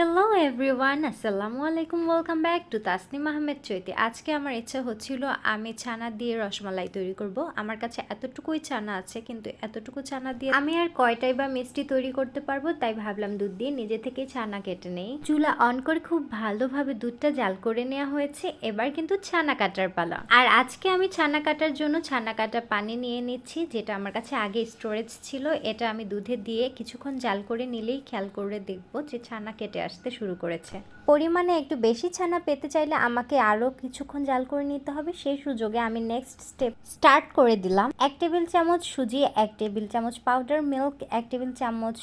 Hello everyone আসসালামু আলাইকুম welcome back to Tasnim Ahmed Chaiti আজকে আমার ইচ্ছা হচ্ছিল, আমি ছানা দিয়ে রসমালাই তৈরি করব। আমার কাছে এতটুকুই ছানা আছে, কিন্তু এতটুকু ছানা দিয়ে আমি আর কয়টাই বা মিষ্টি তৈরি করতে পারব, তাই ভাবলাম দুধ দিয়ে নিজে থেকেই ছানা কেটে নেই। চুলা অন করে খুব ভালোভাবে দুধটা জাল করে নেওয়া হয়েছে। এবার কিন্তু ছানা কাটার পালা। আর আজকে আমি ছানা কাটার জন্য ছানা কাটা পানি নিয়ে নিচ্ছি, যেটা আমার কাছে আগে স্টোরেজ ছিল। এটা আমি দুধে দিয়ে কিছুক্ষণ জাল করে নিলেই খেয়াল করে দেখব যে ছানা কেটে আসতে শুরু করেছে। পরিমাণে একটু বেশি ছানা পেতে চাইলে আমাকে আরও কিছুক্ষণ জাল করে নিতে হবে, সেই সুযোগে আমি নেক্সট স্টেপ স্টার্ট করে দিলাম। এক টেবিল চামচ সুজি, এক টেবিল চামচ পাউডার মিল্ক এক টেবিল চামচ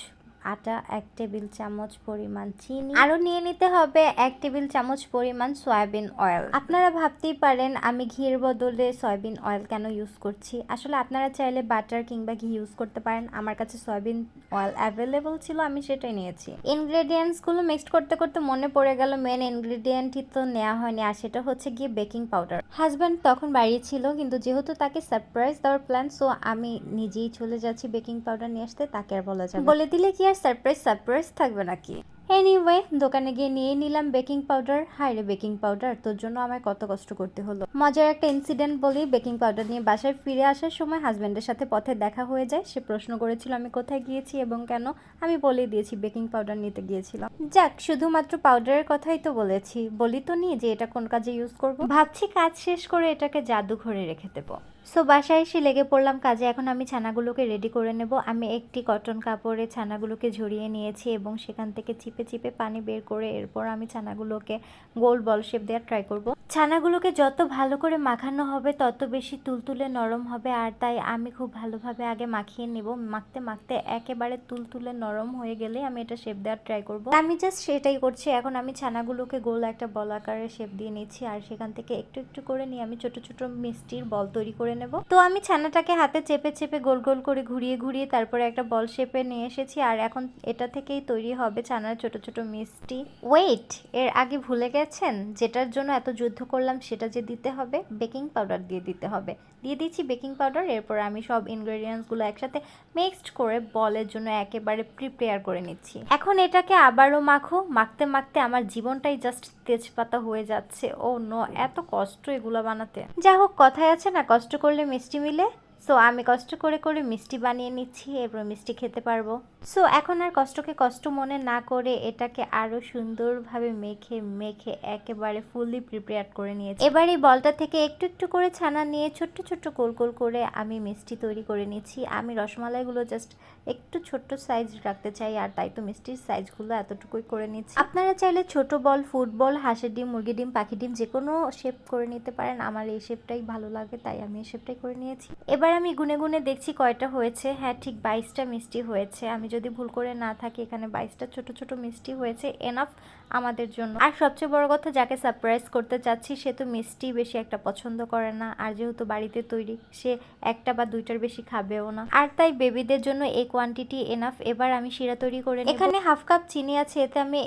আটা এক টেবিল চামচ পরিমাণ চিনি। আরও নিয়ে নিতে হবে এক টেবিল চামচ পরিমাণ সয়াবিন অয়েল। আপনারা ভাবতেই পারেন আমি ঘির বদলে সয়াবিন অয়েল কেন ইউজ করছি। আসলে আপনারা চাইলে বাটার কিংবা ঘি ইউজ করতে পারেন। আমার কাছে সয়াবিন অয়েল অ্যাভেলেবল ছিল আমি সেটাই নিয়েছি। ইনগ্রেডিয়েন্টসগুলো মিক্সড করতে করতে মনে পড়ে গেল মেন ইনগ্রেডিয়েন্টই তো নেওয়া হয়নি আর সেটা হচ্ছে গিয়ে বেকিং পাউডার হাজব্যান্ড তখন বাড়ি ছিল কিন্তু যেহেতু তাকে সারপ্রাইজ দেওয়ার প্ল্যান সো আমি নিজেই চলে যাচ্ছি বেকিং পাউডার নিয়ে আসতে তাকে আর বলা যাবে না। বলে দিলে কি আর সারপ্রাইজ সারপ্রাইজ থাকবে নাকি? এনিওয়ে দোকানে গিয়ে নিয়ে নিলাম বেকিং পাউডার হাইরে বেকিং পাউডার তোর জন্য আমায় কত কষ্ট করতে হলো। মজার একটা ইনসিডেন্ট বলি বেকিং পাউডার নিয়ে বাসায় ফিরে আসার সময় হাজব্যান্ডের সাথে পথে দেখা হয়ে যায়। সে প্রশ্ন করেছিল, আমি কোথায় গিয়েছি এবং কেন? আমি বলে দিয়েছি বেকিং পাউডার নিতে গিয়েছিলাম। যাক, শুধুমাত্র পাউডারের কথাই তো বলেছি। বলি তো নি যে এটা কোন কাজে ইউজ করব? ভাবছি কাজ শেষ করে এটাকে জাদুঘরে রেখে দেবো। সো বাসায় এসে লেগে পড়লাম কাজে। এখন আমি ছানাগুলোকে রেডি করে নেব। আমি একটি কটন কাপড়ে ছানাগুলোকে ঝরিয়ে নিয়েছি এবং সেখান থেকে চিপে চিপে পানি বের করে এরপর আমি ছানাগুলোকে গোল বল শেপ দেওয়ার ট্রাই করব। ছানাগুলোকে যত ভালো করে মাখানো হবে, তত বেশি তুলতুলে নরম হবে আর তাই আমি খুব ভালোভাবে আগে মাখিয়ে নেব। মাখতে মাখতে একেবারে তুলতুলে নরম হয়ে গেলে আমি এটা শেপ দেওয়ার ট্রাই করব। আমি জাস্ট সেটাই করছি। এখন আমি ছানাগুলোকে গোল একটা বল আকারে শেপ দিয়ে নিচ্ছি আর সেখান থেকে একটু একটু করে নিয়ে আমি ছোট ছোট মিষ্টির বল তৈরি করে নেব। তো আমি ছানাটাকে হাতে চেপে চেপে গোল গোল করে ঘুরিয়ে ঘুরিয়ে তারপরে একটা বল শেপে নিয়ে এসেছি। আর এখন এটা থেকেই তৈরি হবে ছানার ছোট ছোট মিষ্টি। ওয়েট এর আগে ভুলে গেছেন? যেটার জন্য এত যুদ্ধ করলাম সেটা যে দিতে হবে? বেকিং পাউডার দিয়ে দিতে হবে। দিয়ে দিচ্ছি বেকিং পাউডার, এরপর আমি সব ইনগ্রেডিয়েন্টসগুলো একসাথে মিক্সড করে বলের জন্য একেবারে প্রিপেয়ার করে নিচ্ছি। এখন এটাকে আবারও মাখো। মাখতে মাখতে আমার জীবনটাই জাস্ট তেজপাতা হয়ে যাচ্ছে। ও নো এত কষ্ট এগুলো বানাতে। যা হোক, কথায় আছে না, কষ্ট করলে মিষ্টি মিলে। সো আমি কষ্ট করে করে মিষ্টি বানিয়ে নিচ্ছি, এরপর মিষ্টি খেতে পারব। সো এখন আর কষ্টকে কষ্ট মনে না করে এটাকে আরও সুন্দরভাবে মেখে মেখে একেবারে ফুললি প্রিপেয়ার করে নিয়েছি। এবার এই বলটা থেকে একটু একটু করে ছানা নিয়ে ছোট্ট ছোট্ট গোল গোল করে আমি মিষ্টি তৈরি করে নিয়েছি আমি রসমালাইগুলো জাস্ট একটু ছোট্ট সাইজ রাখতে চাই, আর তাই তো মিষ্টির সাইজগুলো এতটুকুই করে নিচ্ছি। আপনারা চাইলে ছোট বল ফুটবল হাঁসের ডিম মুরগি ডিম পাখি ডিম যে কোনো শেপ করে নিতে পারেন। আমার এই শেপটাই ভালো লাগে, তাই আমি এই শেপটাই করে নিয়েছি। এবার আমি গুনে গুনে দেখছি কয়টা হয়েছে। হ্যাঁ ঠিক বাইশটা মিষ্টি হয়েছে। আমি যদি ভুল করে না থাকি এখানে বাইশটা ছোট ছোট মিষ্টি হয়েছে এনাফ আমাদের জন্য। আর সবচেয়ে বড় কথা, যাকে সারপ্রাইজ করতে চাচ্ছি, সে তো মিষ্টি বেশি একটা পছন্দ করে না। আর যেহেতু বাড়িতে তৈরি, সে একটা বা দুইটার বেশি খাবেও না। আর তাই বেবিদের জন্য এই কোয়ান্টিটি এনাফ এবার আমি শিরা তৈরি করে এখানে হাফ কাপ চিনি আছে, এতে আমি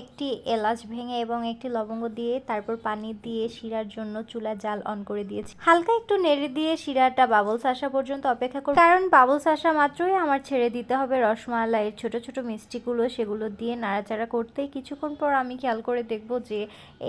একটি এলাচ ভেঙে এবং একটি লবঙ্গ দিয়ে, তারপর পানি দিয়ে শিরার জন্য চুলা জাল অন করে দিয়েছি। হালকা একটু নেড়ে দিয়ে শিরাটা বাবলস আসা পর্যন্ত অপেক্ষা করব। কারণ বাবলস আসা মাত্রই আমার ছেড়ে দিতে হবে রসমালাইয়ের ছোট ছোট মিষ্টিগুলো, সেগুলো দিয়ে নাড়াচাড়া করতেই কিছুক্ষণ পর আমি খেয়াল করে দেখব যে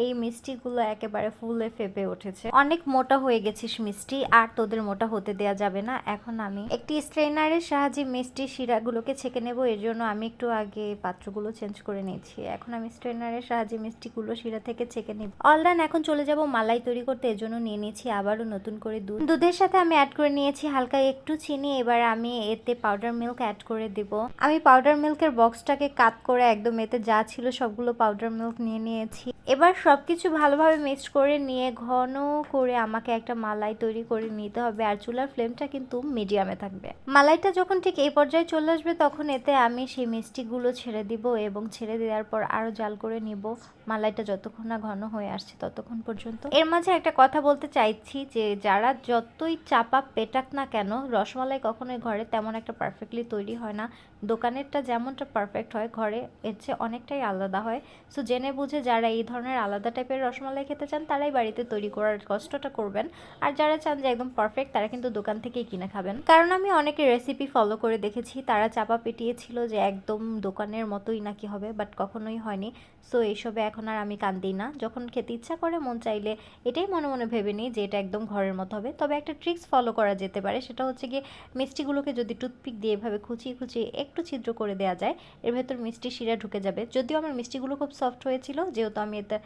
এই মিষ্টিগুলো একেবারে ফুলে ফেপে উঠেছে। অনেক মোটা হয়ে গেছিস মিষ্টি, আর তোদের মোটা হতে দেয়া যাবে না। এখন আমি একটি স্ট্রেনারের সাহায্যে মিষ্টি শিরাগুলোকে ছেঁকে নেব। এর জন্য আমি একটু আগে পাত্রগুলো চেঞ্জ করে নিয়েছি। এখন আমি স্ট্রেনারের সাহায্যে মিষ্টিগুলো শিরা থেকে ছেঁকে নেব। অলরান এখন চলে যাব মালাই তৈরি করতে। এর জন্য নিয়ে নিয়েছি আবারও নতুন করে দুধ। দুধের সাথে আমি অ্যাড করে নিয়েছি হালকা একটু চিনি। এবার আমি এতে পাউডার মিল্ক অ্যাড করে দেব। আমি পাউডার মিল্কের বক্সটাকে কাত করে একদম এতে যা ছিল সবগুলো পাউডার মিল্ক নিয়ে নিয়েছি। এবার সব কিছু ভালোভাবে মিক্স করে নিয়ে ঘন করে আমাকে একটা মালাই তৈরি করে নিতে হবে আর চুলার ফ্লেমটা কিন্তু মিডিয়ামে থাকবে। মালাইটা যখন ঠিক এই পর্যায়ে চলে আসবে তখন এতে আমি সেই মিষ্টিগুলো ছেড়ে দিব এবং ছেড়ে দেওয়ার পর আরও জাল করে নিব। মালাইটা যতক্ষণ না ঘন হয়ে আসছে ততক্ষণ পর্যন্ত। এর মাঝে একটা কথা বলতে চাইছি যে যারা যতই চাপা পেটাক না কেন, রসমালাই কখনোই ঘরে তেমন একটা পারফেক্টলি তৈরি হয় না। দোকানেরটা যেমনটা পারফেক্ট হয়, ঘরে এর চেয়ে অনেকটাই আলাদা হয়। সো জেনে বুঝে যারা এই ধরনের আলাদা টাইপের রসমালাই খেতে চান, তারাই বাড়িতে তৈরি করার কষ্টটা করবেন। আর যারা চান যে একদম পারফেক্ট তারা কিন্তু দোকান থেকেই কিনে খাবেন। কারণ আমি অনেকে রেসিপি ফলো করে দেখেছি, তারা চাপা পেটিয়েছিল যে একদম দোকানের মতোই নাকি হবে বাট কখনোই হয়নি। সো এইসবে এখন আর আমি কান দিই না। যখন খেতে ইচ্ছা করে, মন চাইলে এটাই মনে মনে ভেবে নিই যে এটা একদম ঘরের মতো হবে। তবে একটা ট্রিক্স ফলো করা যেতে পারে, সেটা হচ্ছে গিয়ে মিষ্টিগুলোকে যদি টুথপিক দিয়ে এভাবে খুঁচিয়ে খুঁচিয়ে একটু ছিদ্র করে দেওয়া যায়, এর ভেতর মিষ্টি শিরা ঢুকে যাবে। যদিও আমার মিষ্টিগুলো খুব সফট হয়েছিল, যেহেতু আমি এতে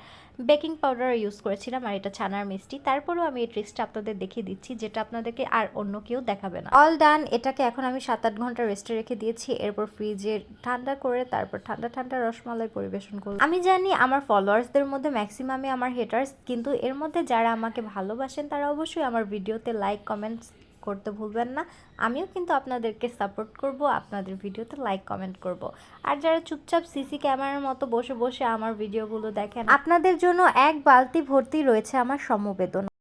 বেকিং পাউডার ইউজ করেছিলাম আর এটা ছানার মিষ্টি। তারপরেও আমি এই ট্রিক্সটা আপনাদের দেখিয়ে দিচ্ছি, যেটা আপনাদেরকে আর অন্য কেউ দেখাবে না। অল ডান এটাকে এখন আমি সাত আট ঘণ্টা রেস্টে রেখে দিয়েছি, এরপর ফ্রিজে ঠান্ডা করে তারপর ঠান্ডা ঠান্ডা রসমালাই পরিবেশন করলাম আমি জানি আমার ফলোয়ার্সদের মধ্যে ম্যাক্সিমামই আমার হেটার্স কিন্তু এর মধ্যে যারা আমাকে ভালোবাসেন, তারা অবশ্যই আমার ভিডিওতে লাইক কমেন্টস করতে ভুলবেন না। আমিও কিন্তু আপনাদেরকে সাপোর্ট করব, আপনাদের ভিডিওতে লাইক কমেন্ট করব। আর যারা চুপচাপ সিসি ক্যামেরার মতো বসে বসে আমার ভিডিওগুলো দেখেন, আপনাদের জন্য এক বালতি ভর্তি রয়েছে আমার সমবেদনা।